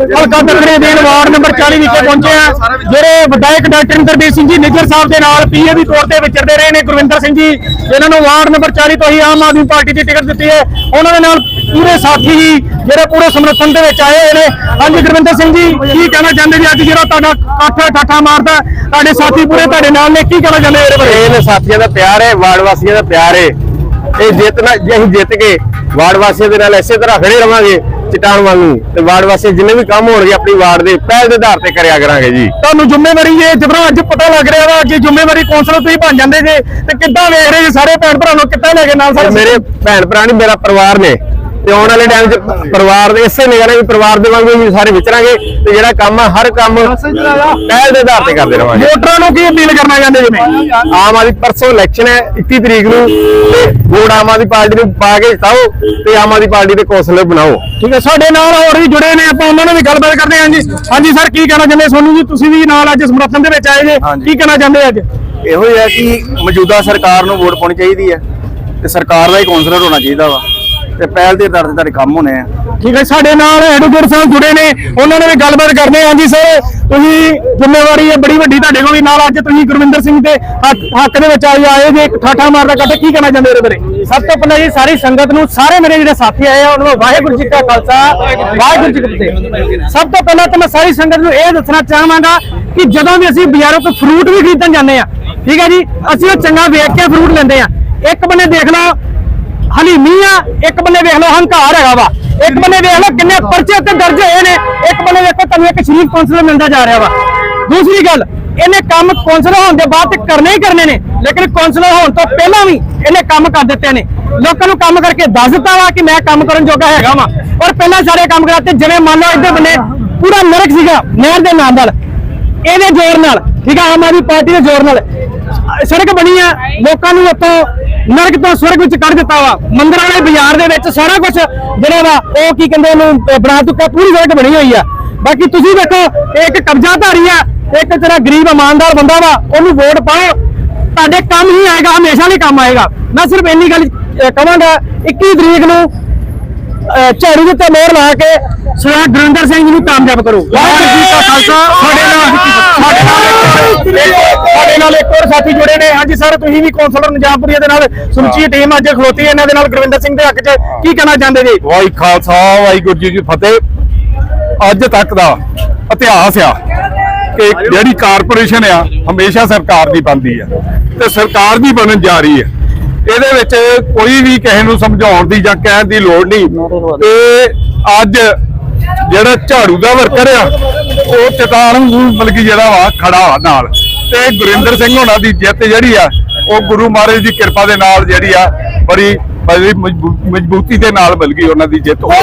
ਹਲਕਾ ਤਕੜੇ ਦੇਣ ਵਾਰਡ ਨੰਬਰ 40 ਵਿਖੇ ਪਹੁੰਚੇ ਆ। ਜਿਹੜੇ ਵਿਧਾਇਕ ਡਾਕਟਰ ਇੰਦਰਬੀਰ ਸਿੰਘ ਜੀ, ਨਿੱਜਰ ਸਾਹਿਬ ਦੇ ਨਾਲ ਪੀਏ ਦੀ ਤੌਰ ਤੇ ਵਿਚਰਦੇ ਰਹੇ ਨੇ, ਗੁਰਵਿੰਦਰ ਸਿੰਘ ਜੀ, ਜਿਨ੍ਹਾਂ ਨੂੰ ਵਾਰਡ ਨੰਬਰ 40 ਤੋਂ ਹੀ ਆਮ ਆਦਮੀ ਪਾਰਟੀ ਦੀ ਟਿਕਟ ਦਿੱਤੀ ਹੈ। ਉਹਨਾਂ ਦੇ ਨਾਲ ਪੂਰੇ ਸਾਥੀ ਹੀ ਜਿਹੜੇ ਪੂਰੇ ਸਮਰਥਨ ਦੇ ਵਿੱਚ ਆਏ ਹੋਏ ਨੇ। ਹਾਂਜੀ, ਗੁਰਵਿੰਦਰ ਸਿੰਘ ਜੀ, ਕੀ ਕਹਿਣਾ ਚਾਹੁੰਦੇ ਜੀ ਅੱਜ ਜਿਹੜਾ ਤੁਹਾਡਾ ਇਕੱਠ ਠਾਠਾ ਮਾਰਦਾ, ਤੁਹਾਡੇ ਸਾਥੀ ਪੂਰੇ ਤੁਹਾਡੇ ਨਾਲ ਨੇ, ਕੀ ਕਹਿਣਾ ਚਾਹੁੰਦੇ ਇਹਦੇ ਬਾਰੇ? ਇਹ ਸਾਥੀਆਂ ਦਾ ਪਿਆਰ ਹੈ, ਵਾਰਡ ਵਾਸੀਆਂ ਦਾ ਪਿਆਰ ਹੈ। ਇਹ ਜਿੱਤਣਾ ਜੇ ਅਸੀਂ ਜਿੱਤ ਗਏ, ਵਾਰਡ ਵਾਸੀਆਂ ਦੇ ਨਾਲ ਇਸੇ ਤਰ੍ਹਾਂ ਖੜੇ ਰਵਾਂਗੇ। ਚਟਾਨ ਵਾਂਗੂ ਤੇ ਵਾਰਡ ਵਾਸੀ ਜਿੰਨੇ ਵੀ ਕੰਮ ਹੋਣਗੇ ਆਪਣੀ ਵਾਰਡ ਦੇ ਪਹਿਲ ਦੇ ਆਧਾਰ ਤੇ ਕਰਿਆ ਕਰਾਂਗੇ ਜੀ। ਤੁਹਾਨੂੰ ਜ਼ਿੰਮੇਵਾਰੀ ਇਹ ਜਦੋਂ ਅੱਜ ਪਤਾ ਲੱਗ ਰਿਹਾ ਵਾ ਕਿ ਜ਼ਿੰਮੇਵਾਰੀ ਕੌਂਸਲਰ ਤੁਸੀਂ ਬਣ ਜਾਂਦੇ ਜੇ ਤੇ ਕਿੱਦਾਂ ਵੇਖ ਰਹੇ ਜੀ ਸਾਰੇ ਭੈਣ ਭਰਾ ਨੂੰ ਕਿੱਦਾਂ ਲੈ ਕੇ ਨਾਲ ਸਾਰੇ ਮੇਰੇ ਭੈਣ ਭਰਾ ਨਹੀਂ ਮੇਰਾ ਪਰਿਵਾਰ ਨੇ। ਤੇ ਆਉਣ ਵਾਲੇ ਟਾਈਮ 'ਚ ਪਰਿਵਾਰ ਦੇ ਇਸੇ ਨਿਗਰਾਨੀ ਵੀ ਪਰਿਵਾਰ ਦੇ ਵਾਂਗੂ ਵੀ ਸਾਰੇ ਵਿਚਰਾਂਗੇ ਤੇ ਜਿਹੜਾ ਕੰਮ ਆ ਹਰ ਕੰਮ ਪਹਿਲ ਦੇ ਆਧਾਰ ਤੇ ਕਰਦੇ ਰਵਾਂਗੇ। ਵੋਟਰਾਂ ਨੂੰ ਕੀ ਅਪੀਲ ਕਰਨਾ ਚਾਹੁੰਦੇ ਜਿਵੇਂ ਆਮ ਆਦਮੀ ਪਰਸੋਂ ਇਲੈਕਸ਼ਨ ਹੈ 21 ਤਰੀਕ ਨੂੰ ਤੇ ਵੋਟ ਆਮ ਆਦਮੀ ਪਾਰਟੀ ਨੂੰ ਪਾ ਕੇ ਜਿਤਾਓ ਤੇ ਆਮ ਆਦਮੀ ਪਾਰਟੀ ਦੇ ਕੌਂਸਲਰ ਬਣਾਓ। ਠੀਕ ਹੈ ਸਾਡੇ ਨਾਲ ਹੋਰ ਵੀ ਜੁੜੇ ਨੇ ਆਪਾਂ ਉਹਨਾਂ ਨਾਲ ਵੀ ਗੱਲਬਾਤ ਕਰਦੇ ਹਾਂ ਜੀ। ਹਾਂਜੀ ਸਰ ਕੀ ਕਹਿਣਾ ਚਾਹੁੰਦੇ ਸੋਨੂੰ ਜੀ? ਤੁਸੀਂ ਵੀ ਨਾਲ ਅੱਜ ਸਮਰਥਨ ਦੇ ਵਿੱਚ ਆਏ ਜੇ। ਕੀ ਕਹਿਣਾ ਚਾਹੁੰਦੇ ਅੱਜ? ਇਹੋ ਹੀ ਹੈ ਕਿ ਮੌਜੂਦਾ ਸਰਕਾਰ ਨੂੰ ਵੋਟ ਪਾਉਣੀ ਚਾਹੀਦੀ ਹੈ ਤੇ ਸਰਕਾਰ ਦਾ ਹੀ ਕਾਉਂਸਲਰ ਹੋਣਾ ਚਾਹੀਦਾ ਵਾ। ਤੇ ਪਹਿਲ ਦੇ ਆਧਾਰ ਤੇ ਤੁਹਾਡੇ ਕੰਮ ਹੋਣੇ ਆ। ਠੀਕ ਹੈ ਸਾਡੇ ਨਾਲ ਐਡਵੋਕੇਟ ਸਾਹਿਬ ਜੁੜੇ ਨੇ ਉਹਨਾਂ ਨਾਲ ਵੀ ਗੱਲਬਾਤ ਕਰਦੇ ਹਾਂ ਜੀ ਸਰ ਤੁਸੀਂ ਜ਼ਿੰਮੇਵਾਰੀ ਹੈ ਬੜੀ ਵੱਡੀ ਤੁਹਾਡੇ ਕੋਲ ਵੀ। ਨਾਲ ਅੱਜ ਤੁਸੀਂ ਗੁਰਵਿੰਦਰ ਸਿੰਘ ਦੇ ਹੱਕ ਦੇ ਵਿੱਚ ਆਏ ਆਏ ਜੇ ਇੱਕ ਠਾਠਾ ਮਾਰਦਾ ਕੱਟ ਕੀ ਕਹਿਣਾ ਚਾਹੁੰਦੇ ਇਹਦੇ ਬਾਰੇ? ਸਭ ਤੋਂ ਪਹਿਲਾਂ ਜੀ ਸਾਰੀ ਸੰਗਤ ਨੂੰ ਸਾਰੇ ਮੇਰੇ ਜਿਹੜੇ ਸਾਥੀ ਆਏ ਆ ਉਹਨਾਂ ਨੂੰ ਵਾਹਿਗੁਰੂ ਜੀ ਕਾ ਖਾਲਸਾ ਵਾਹਿਗੁਰੂ ਜੀ ਕੀ ਫਤਿਹ। ਸਭ ਤੋਂ ਪਹਿਲਾਂ ਤਾਂ ਮੈਂ ਸਾਰੀ ਸੰਗਤ ਨੂੰ ਇਹ ਦੱਸਣਾ ਚਾਹਾਂਗਾ ਕਿ ਜਦੋਂ ਵੀ ਅਸੀਂ ਬਾਜ਼ਾਰੋਂ ਕੋਈ ਫਰੂਟ ਵੀ ਖਰੀਦਣ ਜਾਂਦੇ ਆ ਠੀਕ ਹੈ ਜੀ ਅਸੀਂ ਉਹ ਚੰਗਾ ਵੇਖ ਕੇ ਫਰੂਟ ਲੈਂਦੇ ਆ। ਇੱਕ ਬੰਨੇ ਦੇਖ ਲਓ ਹਲੀਮੀ ਆ ਇੱਕ ਬੰਨੇ ਵੇਖ ਲਓ, ਹੰਕਾਰ ਹੈਗਾ ਵਾ। ਇੱਕ ਬੰਨੇ ਵੇਖ ਲਓ ਕਿੰਨੇ ਪਰਚੇ ਉੱਤੇ ਦਰਜ ਹੋਏ ਨੇ। ਇੱਕ ਬੰਨੇ ਵੇਖੋ, ਤੁਹਾਨੂੰ ਇੱਕ ਸ਼ਰੀਫ ਕੌਂਸਲਰ ਮਿਲਦਾ ਜਾ ਰਿਹਾ ਵਾ। ਦੂਸਰੀ ਗੱਲ, ਇਹਨੇ ਕੰਮ ਕੌਂਸਲਰ ਹੋਣ ਦੇ ਬਾਅਦ ਤੇ ਕਰਨੇ ਹੀ ਕਰਨੇ ਨੇ, ਲੇਕਿਨ ਕੌਂਸਲਰ ਹੋਣ ਤੋਂ ਪਹਿਲਾਂ ਵੀ ਇਹਨੇ ਕੰਮ ਕਰ ਦਿੱਤੇ ਨੇ। ਲੋਕਾਂ ਨੂੰ ਕੰਮ ਕਰਕੇ ਦੱਸ ਦਿੱਤਾ ਵਾ ਕਿ ਮੈਂ ਕੰਮ ਕਰਨ ਜੋਗਾ ਹੈਗਾ ਵਾ। ਔਰ ਪਹਿਲਾਂ ਸਾਰੇ ਕੰਮ ਕਰਾਤੇ, ਜਿਵੇਂ ਮੰਨ ਲਓ ਇੱਧਰ ਬੰਨੇ ਪੂਰਾ ਨਰਕ ਸੀਗਾ, ਨਹਿਰ ਦੇ ਨਾਲ ਨਾਲ। ਇਹਦੇ ਜ਼ੋਰ ਨਾਲ, ਠੀਕ ਆ, ਆਮ ਆਦਮੀ ਪਾਰਟੀ ਦੇ ਜ਼ੋਰ ਨਾਲ। ਸੜਕ ਬਣੀ ਆ, ਲੋਕਾਂ ਨੂੰ ਉੱਥੋਂ ਨਰਕ ਤੋਂ ਸਵਰਗ ਵਿੱਚ ਕੱਢ ਦਿੱਤਾ ਵਾ। ਮੰਦਰ ਵਾਲੇ ਬਾਜ਼ਾਰ ਦੇ ਵਿੱਚ ਸਾਰਾ ਕੁਝ ਜਿਹੜਾ ਵਾ, ਉਹ ਕੀ ਕਹਿੰਦੇ ਉਹਨੂੰ ਬਣਾ ਚੁੱਕਾ, ਪੂਰੀ ਸੜਕ ਬਣੀ ਹੋਈ ਆ। ਬਾਕੀ ਤੁਸੀਂ ਦੇਖੋ ਇਹ ਇੱਕ ਕਬਜ਼ਾਧਾਰੀ ਆ, ਇੱਕ ਜਿਹੜਾ ਗਰੀਬ ਇਮਾਨਦਾਰ ਬੰਦਾ ਵਾ, ਉਹਨੂੰ ਵੋਟ ਪਾਓ। ਤੁਹਾਡੇ ਕੰਮ ਹੀ ਆਏਗਾ, ਹਮੇਸ਼ਾ ਲਈ ਕੰਮ ਆਏਗਾ। ਮੈਂ ਸਿਰਫ ਇੰਨੀ ਗੱਲ ਕਹਾਂਗਾ 21 ਤਰੀਕ ਨੂੰ, ਅਹ, ਝਾੜੂ ਦੇ ਉੱਤੇ ਮੋਹਰ ਲਾ ਕੇ ਸਰਦਾਰ ਗੁਰਿੰਦਰ ਸਿੰਘ ਜੀ ਨੂੰ ਕਾਮਯਾਬ ਕਰੋ। ਵਾਹਿਗੁਰੂ ਜੀ ਕਾ ਖਾਲਸਾ, ਸਾਡੇ ਨਾਲ ਨਾਲ ਇੱਕ ਹੋਰ ਸਾਥੀ ਜੁੜੇ ਨੇ। ਹਾਂਜੀ ਸਰ ਤੁਸੀਂ ਵੀ ਕੌਂਸਲਰ ਨਿਜਾਮਪੁਰੀਆ ਦੇ ਨਾਲ ਸਮੁੱਚੀ ਟੀਮ ਅੱਜ ਖਲੋਤੀ ਹੈ। ਇਹਨਾਂ ਦੇ ਨਾਲ ਗੁਰਵਿੰਦਰ ਸਿੰਘ ਦੇ ਹੱਕ 'ਚ ਕੀ ਕਹਿਣਾ ਚਾਹੁੰਦੇ ਜੀ? ਵਾਹਿ ਖਾਲਸਾ ਵਾਹਿਗੁਰੂ ਜੀ ਕੀ ਫਤਿਹ। ਅੱਜ ਤੱਕ ਦਾ ਇਤਿਹਾਸ ਆ ਕਿ ਜਿਹੜੀ ਕਾਰਪੋਰੇਸ਼ਨ ਆ ਹਮੇਸ਼ਾ ਸਰਕਾਰ ਦੀ ਬਣਦੀ ਆ। ਤੇ ਸਰਕਾਰ ਦੀ ਬਣਨ ਜਾ ਰਹੀ ਹੈ ਇਹਦੇ ਵਿੱਚ ਕੋਈ ਵੀ ਕਿਸੇ ਨੂੰ ਸਮਝਾਉਣ ਦੀ ਜਾਂ ਕਹਿਣ ਦੀ ਲੋੜ ਨਹੀਂ। ਤੇ ਅੱਜ ਜਿਹੜਾ ਝਾੜੂ ਦਾ ਵਰਕਰ ਆ ਉਹ ਚਟਾਨ ਨੂੰ ਬਲਕਿ ਜਿਹੜਾ ਵਾ ਖੜਾ ਵਾ ਨਾਲ। ਤੇ ਗੁਰਿੰਦਰ ਸਿੰਘ ਹੋਣਾ ਦੀ ਜਿੱਤ ਜਿਹੜੀ ਆ ਉਹ ਗੁਰੂ ਮਹਾਰਾਜ ਦੀ ਕਿਰਪਾ ਦੇ ਨਾਲ ਜਿਹੜੀ ਆ ਬੜੀ ਬੜੀ ਮਜ਼ਬੂ- ਮਜ਼ਬੂਤੀ ਦੇ ਨਾਲ ਮਿਲ ਗਈ ਉਹਨਾਂ ਦੀ ਜਿੱਤ। ਹੋ? ਗਈ